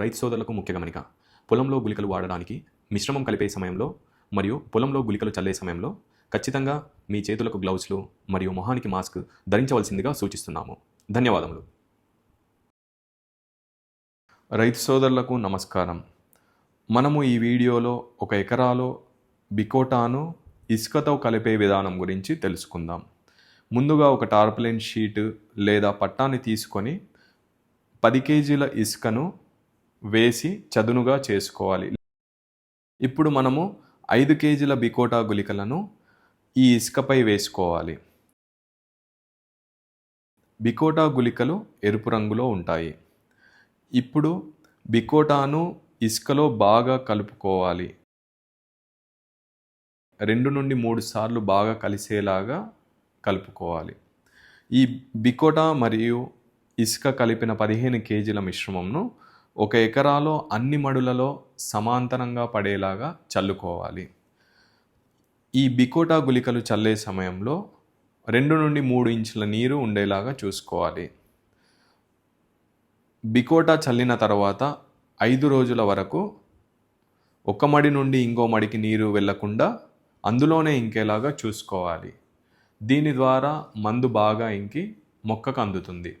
రైతు సోదరులకు ముఖ్య గమనిక పొలంలో గుళికలు వాడడానికి మిశ్రమం కలిపే సమయంలో మరియు పొలంలో గుళికలు చల్లే సమయంలో ఖచ్చితంగా మీ చేతులకు గ్లౌస్లు మరియు మొహానికి మాస్క్ ధరించవలసిందిగా సూచిస్తున్నాము. ధన్యవాదములు. రైతు సోదరులకు నమస్కారం. మనము ఈ వీడియోలో ఒక ఎకరాలో బికోటాను ఇసుకతో కలిపే విధానం గురించి తెలుసుకుందాం. ముందుగా ఒక టార్పలిన్ షీట్ లేదా పట్టాన్ని తీసుకొని పది కేజీల ఇసుకను వేసి చదునుగా చేసుకోవాలి. ఇప్పుడు మనము ఐదు కేజీల బికోటా గుళికలను ఈ ఇసుకపై వేసుకోవాలి. బికోటా గుళికలు ఎరుపు రంగులో ఉంటాయి. ఇప్పుడు బికోటాను ఇసుకలో బాగా కలుపుకోవాలి. రెండు నుండి మూడు సార్లు బాగా కలిసేలాగా కలుపుకోవాలి. ఈ బికోటా మరియు ఇసుక కలిపిన పదిహేను కేజీల మిశ్రమంను ఒక ఎకరాలో అన్ని మడులలో సమాంతరంగా పడేలాగా చల్లుకోవాలి. ఈ బికోటా గుళికలు చల్లే సమయంలో రెండు నుండి మూడు ఇంచుల నీరు ఉండేలాగా చూసుకోవాలి. బికోటా చల్లిన తర్వాత ఐదు రోజుల వరకు ఒక మడి నుండి ఇంకో మడికి నీరు వెళ్ళకుండా అందులోనే ఇంకేలాగా చూసుకోవాలి. దీని ద్వారా మందు బాగా ఇంకి మొక్కకు అందుతుంది.